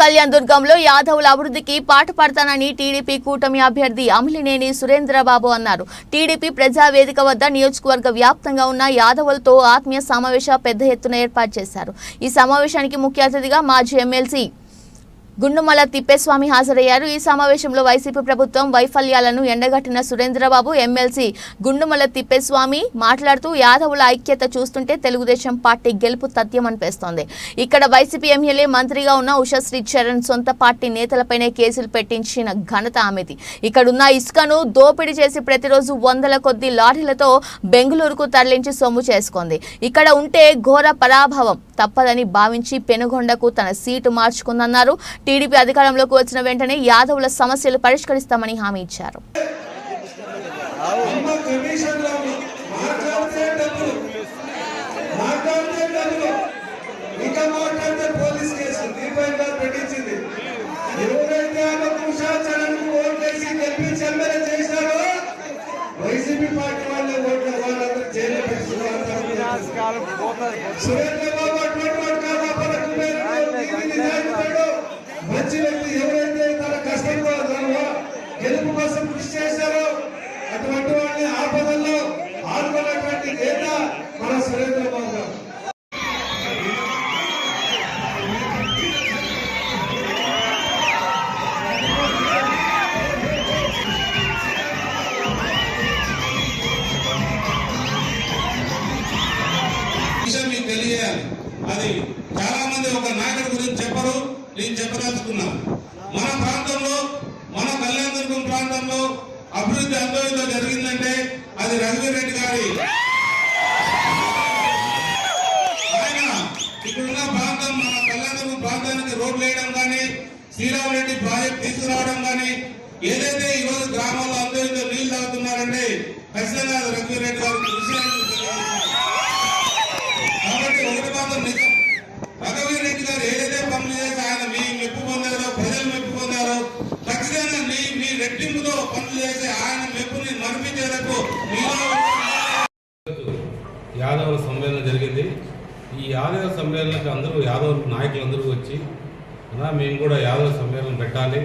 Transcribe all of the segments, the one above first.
కళ్యాణ్ దుర్గంలో యాదవుల అభివృద్ధికి పాటు పడతానని టీడీపీ కూటమి అభ్యర్థి అమిలినేని సురేంద్రబాబు అన్నారు. టీడీపీ ప్రజావేదిక వద్ద నియోజకవర్గ వ్యాప్తంగా ఉన్న యాదవులతో ఆత్మీయ సమావేశ పెద్ద ఎత్తున ఏర్పాటు చేశారు. ఈ సమావేశానికి ముఖ్య అతిథిగా మాజీ ఎమ్మెల్సీ గుండుమల తిప్పేస్వామి హాజరయ్యారు. ఈ సమావేశంలో వైసీపీ ప్రభుత్వం వైఫల్యాలను ఎండగట్టిన సురేంద్రబాబు ఎమ్మెల్సీ గుండుమల తిప్పేస్వామి మాట్లాడుతూ యాదవుల ఐక్యత చూస్తుంటే తెలుగుదేశం పార్టీ గెలుపు తథ్యమనిపిస్తోంది. ఇక్కడ వైసీపీ ఎమ్మెల్యే మంత్రిగా ఉన్న ఉషశ్రీ చరణ్ సొంత పార్టీ నేతలపైనే కేసులు పెట్టించిన ఘనత ఆమెది. ఇక్కడున్న ఇసుకను దోపిడీ చేసి ప్రతిరోజు వందల కొద్ది లారీలతో బెంగళూరుకు తరలించి సొమ్ము చేసుకుంది. ఇక్కడ ఉంటే ఘోర పరాభవం. తప్పదని భావించి పెనుగొండకు తన సీటు మార్చుకుందన్నారు. టీడీపీ అధికారంలోకి వచ్చిన వెంటనే యాదవుల సమస్యలు పరిష్కరిస్తామని హామీ ఇచ్చారు. వైసీపీ పార్టీ వాళ్ళ ఓట్ల వాళ్ళందరూ జైలు పెట్టుకున్నారు. మంచి వ్యక్తి ఎవరైతే తన కష్టంలో గెలుపు కోసం కృషి చేశారో అటువంటి వాడిని ఆపదల్లో ఆదుకున్నటువంటి నేత మన సురేంద్ర బాబు గారు విషయం అది చాలా మంది ఒక నాయకుడి గురించి చెప్పరు నేను చెప్పదలుచుకున్నా మన ప్రాంతంలో మన కళ్యాణదుర్గం ప్రాంతంలో అభివృద్ధి అంతలో జరిగిందంటే అది రఘువీర్ రెడ్డి గారి. ఆయన ఇప్పుడున్న ప్రాంతం మన కళ్యాణదుర్గం ప్రాంతానికి రోడ్లు వేయడం కానీ శ్రీరామ్ రెడ్డి ప్రాజెక్ట్ తీసుకురావడం కానీ ఏదైతే ఈ రోజు గ్రామాల్లో అందరూ నీళ్ళు తాగుతున్నారంటే ఖచ్చితంగా అది రఘువీర్ రెడ్డి విషయాన్ని ఒకటి నిజం రఘువీర్ రెడ్డి గారు ఏదైతే పనులు చేసి ఆయన మీ మెప్పు పొందారో ప్రజలు మెప్పు పొందారో ఖచ్చితంగా మీ మీ రెట్టింపుతో పనులు చేసి ఆయన మెప్పుని నడిపించేందుకు యాదవ సమ్మేళన జరిగింది. ఈ యాదవ సమ్మేళనకు అందరూ యాదవ నాయకులు అందరూ వచ్చి అన్నా మేము కూడా యాదవ సమ్మేళనం పెట్టాలి.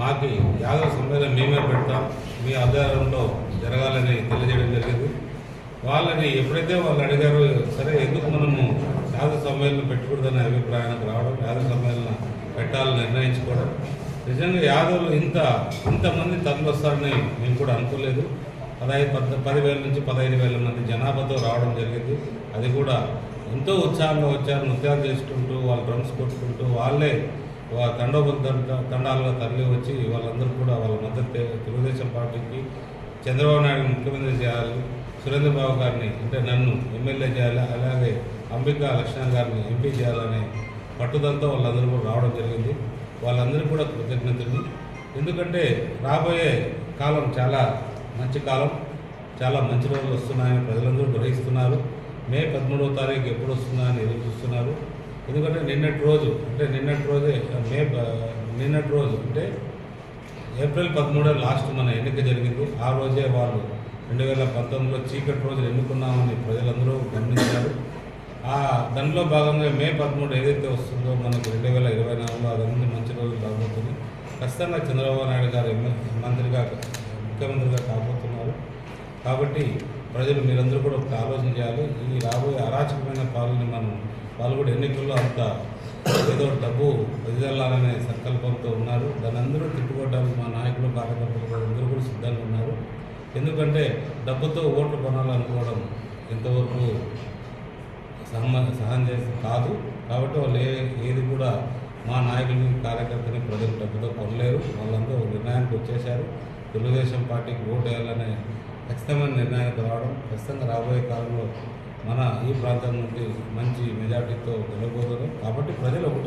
మాకు యాదవ సమ్మేళనం మేమే పెడతాం. మీ ఆధారంలో జరగాలని తెలియజేయడం జరిగింది. వాళ్ళని ఎప్పుడైతే వాళ్ళు అడిగారో సరే ఎందుకు మనం యాదవ సమ్మేళనం పెట్టకూడదనే అభిప్రాయానికి రావడం యాదవ సమ్మేళనం పెట్టాలని నిర్ణయించుకోవడం. నిజంగా యాదవులు ఇంత ఇంతమంది తరలిస్తారని మేము కూడా అనుకోలేదు. పదహైదు పద్ పదివేల నుంచి పదహైదు వేల మంది జనాభాతో రావడం జరిగింది. అది కూడా ఎంతో ఉత్సాహంగా వచ్చారు. నృత్యాలు చేసుకుంటూ వాళ్ళు డ్రమ్స్ కొట్టుకుంటూ వాళ్ళే వా- తండాలుగా తరలి వచ్చి వాళ్ళందరూ కూడా వాళ్ళ మద్దతు తెలుగుదేశం పార్టీకి చంద్రబాబు నాయుడు ముఖ్యమంత్రి చేయాలి సురేంద్రబాబు గారిని అంటే నన్ను ఎమ్మెల్యే చేయాలి అలాగే అంబికా లక్ష్మణ్ గారిని ఎంపీ చేయాలనే పట్టుదలతో వాళ్ళందరూ కూడా రావడం జరిగింది. వాళ్ళందరూ కూడా కృతజ్ఞతలు. ఎందుకంటే రాబోయే కాలం చాలా మంచి కాలం చాలా మంచి రోజులు వస్తున్నాయని ప్రజలందరూ గ్రహిస్తున్నారు. మే పదమూడవ తారీఖు ఎప్పుడు వస్తుందా అని ఎదురు చూస్తున్నారు. ఎందుకంటే నిన్నటి రోజు అంటే నిన్నటి రోజే మే నిన్నటి రోజు అంటే ఏప్రిల్ పదమూడో లాస్ట్ మన ఎన్నిక జరిగింది. ఆ రోజే వాళ్ళు రెండు వేల పంతొమ్మిదిలో చీకటి రోజులు ఎన్నుకున్నామని ప్రజలందరూ గమనించారు. ఆ దానిలో భాగంగా మే పదమూడు ఏదైతే వస్తుందో మనకు రెండు వేల ఇరవై నాలుగులో అదన్నీ మంచి రోజులు రాబోతుంది ఖచ్చితంగా చంద్రబాబు నాయుడు గారు మంత్రిగా ముఖ్యమంత్రిగా కాబోతున్నారు. కాబట్టి ప్రజలు మీరందరూ కూడా ఒక ఆలోచన చేయాలి. ఈ రాబోయే అరాచకమైన పాలన మనం వాళ్ళు కూడా ఎన్నికల్లో అంత ఏదో డబ్బు వెదజల్లాలనే సంకల్పంతో ఉన్నారు. దాని అందరూ తిట్టుకోవడానికి మా నాయకులు కార్యకర్తలు అందరూ కూడా సిద్ధంగా ఉన్నారు. ఎందుకంటే డబ్బుతో ఓట్లు కొనాలనుకోవడం ఎంతవరకు సహమ సహాయం చేసి కాదు. కాబట్టి వాళ్ళు ఏ ఏది కూడా మా నాయకుని కార్యకర్తని ప్రజలు డబ్బుతో కొనలేరు. వాళ్ళందరూ నిర్ణయానికి వచ్చేశారు. తెలుగుదేశం పార్టీకి ఓటు వేయాలనే ఖచ్చితమైన నిర్ణయానికి రావడం ఖచ్చితంగా రాబోయే కాలంలో మన ఈ ప్రాంతం నుండి మంచి మెజార్టీతో గెలవబోతారు కాబట్టి ప్రజలు ఒకటే